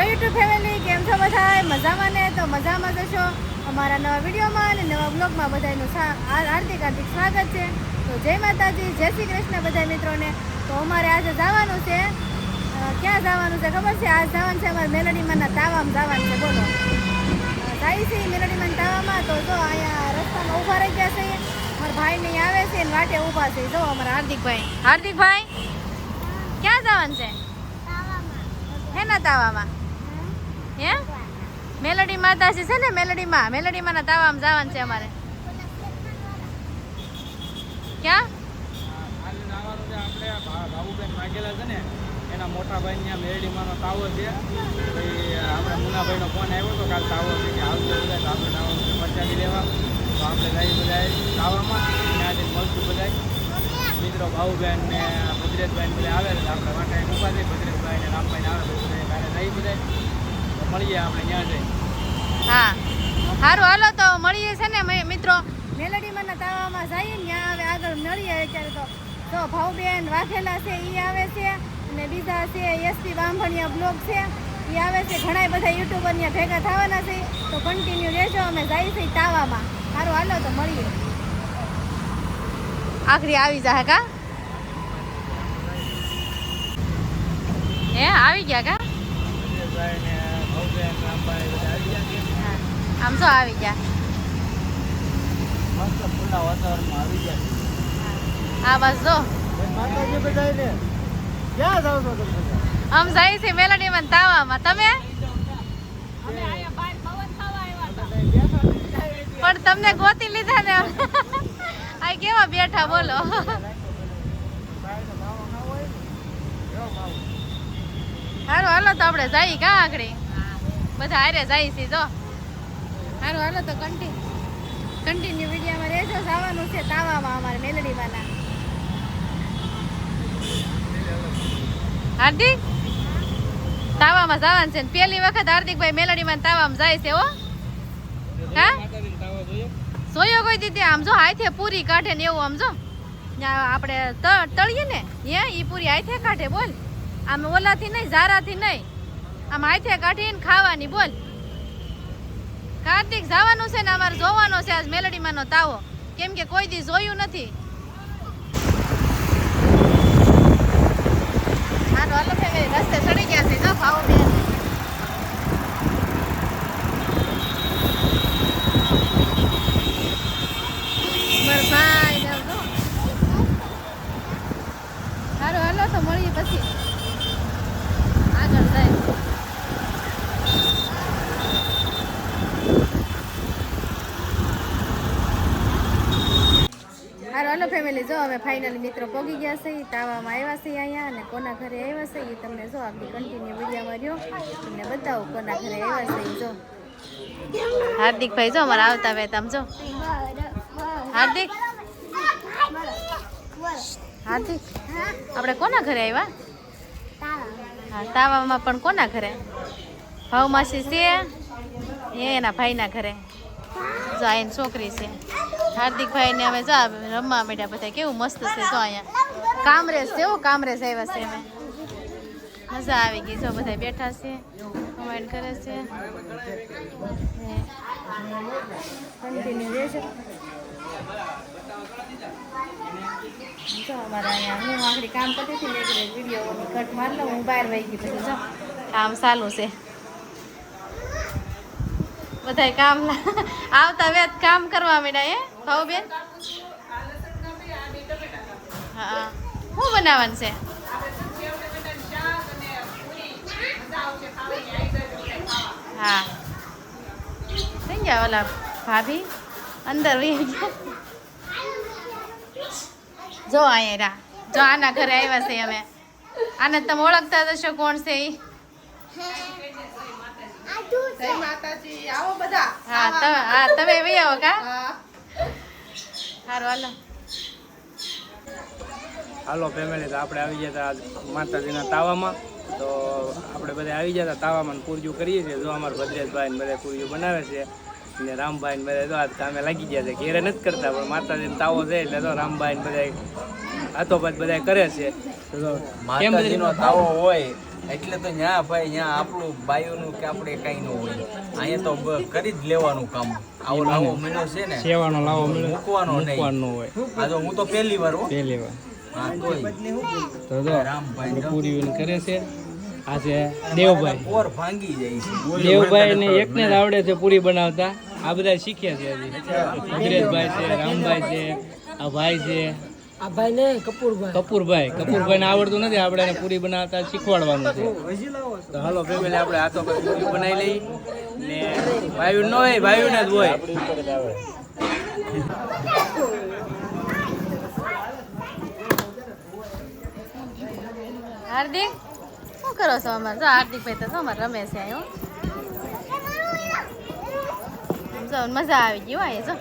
Hello YouTube family કેમ છો બધા મજામાં ને? તો મજામાં જશો અમારા નવા વિડીયોમાં અને નવા બ્લોગમાં બધાનું હાર્દિક હાર્દિક સ્વાગત છે. તો જય માતાજી જય શ્રી કૃષ્ણ બધા મિત્રોને. તો અમારે આજે જવાનું છે. ક્યાં જવાનું છે ખબર છે? આજ જવાનું છે અમારે મેલડીમાંના તાવામાં જવાનું છે. બોલો. જાય છે મેલડીમાં તાવામાં. તો જો અહીંયા રસ્તામાં ઊભા રહી ગયા છે. અમારા ભાઈ ને આવે છે ને વાટે ઊભા છે. જો અમારા હાર્દિકભાઈ. હાર્દિકભાઈ ક્યાં જવાનું છે? હેના તાવામાં? હે? મેલડી માતાજી છે ને, મેલડીમાં, મેલડીમાંના તાવામાં જવાનું છે અમારે. ક્યાં? ભાવુબેન માગેલા છે ને એના મોટા ભાઈ ત્યાં મેરડીમાંનો તાવો છે, આપણે મુનાભાઈનો ફોન આવ્યો હતો કાલ તાવો છે કે આવજો બધા આપણે તો આપણે જઈ બધા તાવામાં ત્યાંથી મળશું બધા મિત્રો ભાવુબેન ને ભદ્રેશભાઈ બધા આવે એટલે આપણે માટે ઊભા થઈ ભદ્રેશભાઈ ને રામભાઈ આવે બધા કાલે જઈ બધા મળીએ આપણે ત્યાં જઈ. હા. સારું હાલો તો મળીએ છે ને મિત્રો. મેલડીમાંના તાવામાં જઈએ ને ત્યાં હવે આગળ મળીએ અત્યારે તો. તો ભાવબેન વાઘેલા છે એ આવે છે. અને બીજા છે એસપી બાંભણિયા બ્લોગ છે. એ આવે છે ઘણા બધા યુટ્યુબર ત્યાં ભેગા થવાના છે. તો કન્ટિન્યુ રહેજો અમે જઈએ છીએ તાવામાં. સારું હાલો તો મળીએ. આખરી આવી જાય કા? હે આવી ગયા કા? આમ શું આવી ગયા. મસ્ત ખુલ્લા વાતાવરણમાં આવી ગયા. છે બસ જો માતાજી બધાને ક્યાં જાવ છો તમે આમ જાય છે મેલડી માં તાવામાં. તમે? પણ તમને ગોતી લીધા ને આ કેવા બેઠા બોલો. સારું હાલો તો આપણે જઈએ કા આગળ? બધા હારે જાય છે, જો. સારું હાલો તો કન્ટિન્યુ કન્ટિન્યુ વિડીયોમાં રહેજો, જવાનું છે તાવામાં અમારે મેલડીમાંના. હાર્દિક? તાવામાં જવાનું છે પહેલી વખત હાર્દિકભાઈ મેલડીમાં તાવામાં જાય છે, હો. હા? સોયો કોઈ દીધી આમ જો, હાથે પૂરી કાઢે ને એવું આમ જો. આપણે તળીએ ને? એ પૂરી હાથે કાઢે, બોલ. આમ ઓલાથી નહીં, ઝારાથી નહીં. આમ હાથે કાઢીને ખાવાની, બોલ. કાર્તિક જવાનું છે ને અમારે જોવાનો છે આજ મેલડીમાંનો તાવો. કેમ કે કોઈ દી જોયું નથી. રસ્તે ચડી ગયા છે. જો, ભાવો બેન. હાલો હાલો, તો મળીએ પછી. આગળ જાય. ફેમિલી જો અમે ફાઇનલી મિત્રો પોગી ગયા છે તાવામાં આવ્યા છે અહીંયા અને કોના ઘરે આવ્યા છે એ તમને જો આપણે કન્ટિન્યુ વિડીયોમાં રહ્યો. તમને બતાવો કોના ઘરે આવ્યા છે જો. હાર્દિકભાઈ જો અમારા આવતા ભાઈ તમ જો. હાર્દિક. હાર્દિક, આપણે કોના ઘરે આવ્યા? હા, તાવામાં પણ કોના ઘરે? ભાવ માસી છે? એ એના ભાઈના ઘરે. જો આ છોકરી છે. હાર્દિકભાઈ ને અમે જો રમવા માંડ્યા બધા. કેવું મસ્ત છે જો અહીંયા. કામરેજ છે એવું કામરેજ આવ્યા છે અમે. મજા આવી ગઈ જો બધા બેઠા છે. કમેન્ટ કરે છે. કન્ટિન્યુ જો અમારા અહીંયા હું આખરી કામ કરતી હતી ને એટલે વીડિયો કટ માર લઉં હું બહાર વહી ગઈ પછી જો. કામ ચાલુ છે. બધાય કામ આવતા વેત કામ કરવા માંડ્યા એ ભાવ બેન? હા. શું બનાવવાનું છે? હા. થઈ ગયા ઓલા ભાભી? અંદર વહી ગયા. જો અહીંયા રા જો આના ઘરે આવ્યા છે અમે. આને તમે ઓળખતા હશો કોણ છે ઈ? જય માતાજી. આવો બધા. હા તમે હા તમે વહી આવો કા? હા. હાલો. હાલો ફેમિલી તો આપણે આવી ગયા હતા માતાજીના તાવામાં. તો આપણે બધા આવી ગયા હતા તાવામાં ને પૂરજું કરીએ છીએ. જો અમારા ભદ્રેશભાઈ ને બધા પૂરજું બનાવે છે ને રામભાઈ ને બધા કામે લાગી ગયા છે. ઘેરે નથી કરતા પણ માતાજીનો તાવો છે એટલે તો રામભાઈ ને બધા હાથો પાથ બધા કરે છે. માતાજીનો તાવો હોય એટલે તો ન્યા ભાઈ ન્યા આપણું બાયોનું કે આપણે કાંઈ ન હોય. અહીંયા તો કરી જ લેવાનું કામ. આવો લાવો મહિનો છે ને. સેવાનો લાવો મળે. મૂકવાનો નહીં. હોય. આ તો હું તો પહેલી વાર હો. પહેલી વાર. હા તોય. તો રામભાઈ પૂરી કરે છે. આજે દેવભાઈ. ભાંગી જાય છે. દેવભાઈ ને એકને જ આવડે છે પૂરી બનાવતા. આ બધા શીખ્યા છે હજી. છે રામભાઈ છે આ ભાઈ છે. આ ભાઈ ને કપૂરભાઈ. કપૂરભાઈ. કપૂરભાઈને આવડતું નથી આપણે એને પૂરી બનાવતા શીખવાડવાનું છે. તો હાલો ફેમિલી આપણે આ તો પૂરી બનાવી લઈ. ને ભાઈ ન હોય ભાઈ ને જ હોય. હાર્દિક શું કરો છો અમારે? જો હાર્દિક ભાઈ તો અમારે રમે છે. જો મજા આવી ગઈ હોય જો.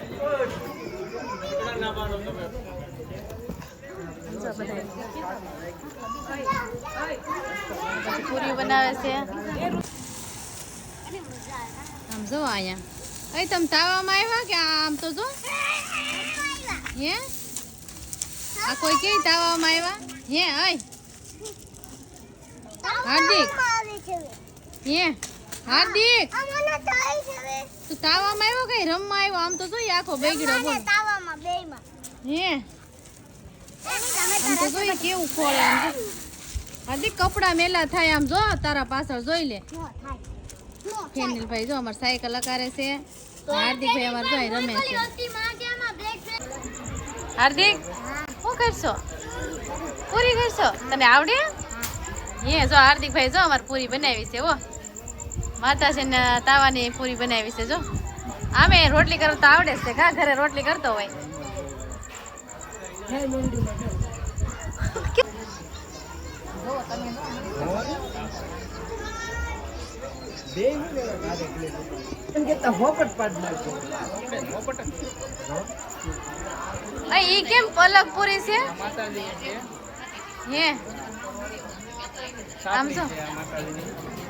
પૂરી બનાવે છે. આમ જો અહીંયા. અહીં તમે તાવામાં આવ્યા કે આમ તો જો? હે? આ કોઈ કે તાવામાં આવ્યા? હે અહીં હાર્દિક. હે હાર્દિક. તું તાવામાં આવ્યો કઈ રમવા આવ્યો? આમ તો જોઈએ આખો બેગડો બોલ. હે? જોઈ કેવું ખોળે આમ જો. હાર્દિક કપડા મેલા થાય આમ જો તારા પાછળ જોઈ લે. ફેનિલભાઈ જો અમાર સાયકલ અકારે છે. હાર્દિકભાઈ અમાર જોઈ રમે છે. હાર્દિક શું કરશો? પૂરી કરશો? તને આવડે? હે જો હાર્દિકભાઈ જો અમારે પૂરી બનાવી છે હો. માતાજીને તાવાની પૂરી બનાવી છે જો. આમે રોટલી કરતા આવડે છે કા ઘરે રોટલી કરતો હોય. હોપટ અહીં કેમ અલગ પૂરી છે? હે? આમ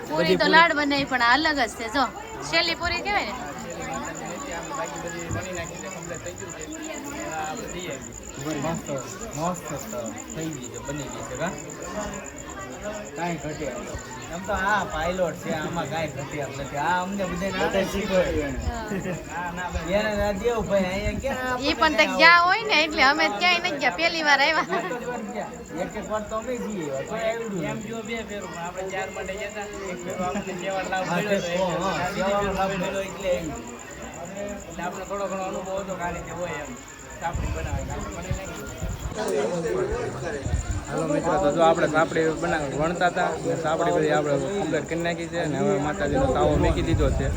પૂરી તો લાડ બનાવી, પણ અલગ જ છે. જો શેલી પૂરી કહેવાય ને? મસ્ત મસ્ત થઈ ગઈ છે બની ગઈ છે કા? કાંઈ ઘટ્યા. એમ તો આ પાયલોટ છે આમાં કાંઈ ઘટ્યા નથી. આ અમને બધાને શીખવે એને ના દેવ ભાઈ અહીંયા ક્યાં ઈ પણ તે ગયા હોય ને એટલે અમે ક્યાંય નથી ગયા. પહેલી વાર આવ્યા. એક એક વાર તો અમે જઈએ તો એમ જો બે ફેરું આપણે ચાર માટે જતા એક ફેરું આપણે સેવા લાભ મળ્યો તો એક સેવાનો લાભ મળ્યો એટલે એટલે આપણે થોડો ઘણો અનુભવ હતો કે હોય એમ. હાલો મિત્રો, તો જો આપણે સાપડી બનાવ વણતા હતા, ને સાપડી બધી આપણે કમ્પ્લીટ કરી નાખી છે, ને હવે માતાજીનો તાવો મૂકી દીધો છે.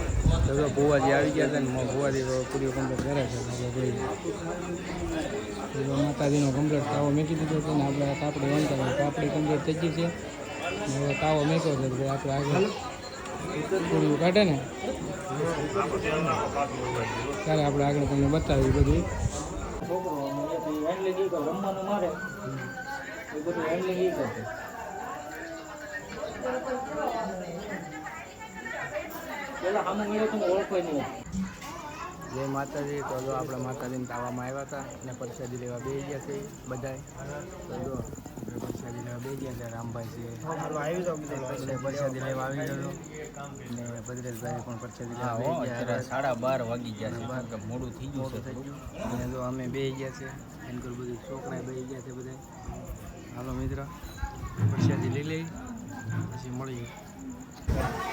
તો જો ભુવાજી આવી ગયા છે, ને ભુવાજી પૂરીઓ પૂરી કમ્પ્લીટ કરે છે માતાજીનો કમ્પ્લીટ તાવો મૂકી દીધો છે, ને આપણે આ સાપડી વણતા હતા. સાપડી કમ્પ્લીટ થઈ ગઈ છે હવે તાવો મેક્યો છે આપણે આગળ પૂરીઓ કાઢે ને. ત્યારે આપણે આગળ તમને બતાવી બધી. હેન્ડલિંગ ઈ કરે, રમવાનું મારે. એ બધું હેન્ડલિંગ એ કરશે પેલા સામે મળ્યો તો ઓળખો નહીં. જય માતાજી. તો જો આપણે માતાજીને તાવામાં આવ્યા હતા અને પરસાદી લેવા બે ગયા છે બધાય. તો જો પ્રસાદી લેવા બે ગયા છે રામભાઈ પ્રસાદી લેવા આવી ગયો ને ભદ્રેશભાઈ પણ પ્રસાદી લેવા ગયા. સાડા બાર વાગી ગયા છે મોડું થઈ ગયું મોટું થઈ ગયું. અને જો અમે બે ગયા છે એમ કરી બધી છોકરા બે ગયા છે બધા. હાલો મિત્ર પ્રસાદી લઈ લઈ પછી મળીએ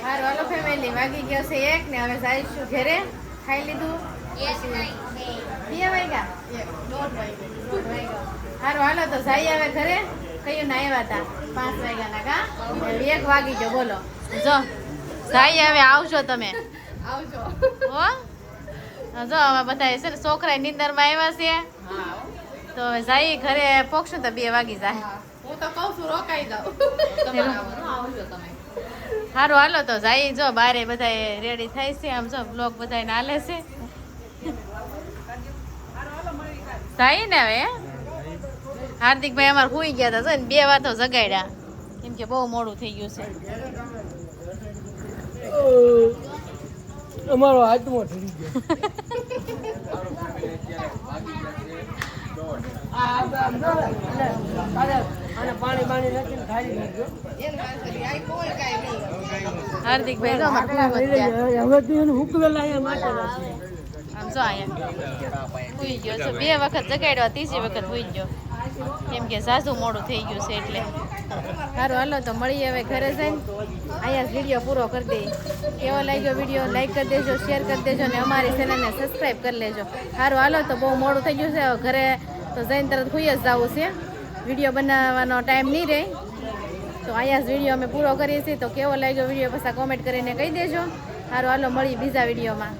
હારું હાલો ફેમિલી વાગી ગયો છે એક ને હવે જઈશું ઘરે. ખાઈ લીધું? બે વાગ્યા? હારું હાલો તો જઈ હવે ઘરે. કયું ના આવ્યા હતા પાંચ વાગ્યાના કા? એક વાગી ગયો બોલો. જો જઈ હવે આવજો તમે. આવજો. હો? જો હવે બધા છે ને છોકરા નિંદરમાં આવ્યા છે. તો હવે જઈ ઘરે પોક્ષું તો બે વાગી જાય. હું તો કહું છું રોકાઈ દઉં આવજો તમે. હારું હાલો તો જાય. જો બારે બધા રેડી થાય છે. આમ જો બ્લોક બધા હાલે છે. જાય. ને હવે હાર્દિકભાઈ અમારે સુઈ ગયા હતા. જો ને બે વાતો જગાડ્યા. કેમ કે બહુ મોડું થઈ ગયું છે. અમારો હાથમાં ઠરી ગયો. આ આમ આમ જો, એટલે, અરે, અને પાણી બાણી નાખીને ખાલી નાખજો હાર્દિકભાઈ જો અમારે ખૂબ જ ત્યાં. હવે તો એને હુકવેલા અહીંયા માટે નથી. આમ જો અહીંયા. સુઈ ગયો છે. બે વખત જગાડ્યો ત્રીજી વખત સુઈ ગયો. કેમ કે સાસુ મોડું થઈ ગયું છે એટલે. સારું હાલો, તો મળીએ હવે ઘરે જઈને. અહીંયા વીડિયો પૂરો કરી દઈએ. કેવો લાગ્યો વીડિયો લાઈક કરી દેજો શેર કરી દેજો ને અમારી ચેનલને સબસ્ક્રાઈબ કરી લેજો. સારું હાલો, તો બહુ મોડું થઈ ગયું છે. હવે ઘરે તો જઈને તરત ખુઈ જ જવું છે. વીડિયો બનાવવાનો ટાઈમ નહીં રહે. તો અહીંયા જ વીડિયો અમે પૂરો કરીએ છીએ. તો કેવો લાગ્યો વીડિયો પછી કોમેન્ટ કરીને કહી દેજો. સારું હાલો, મળીએ બીજા વિડીયોમાં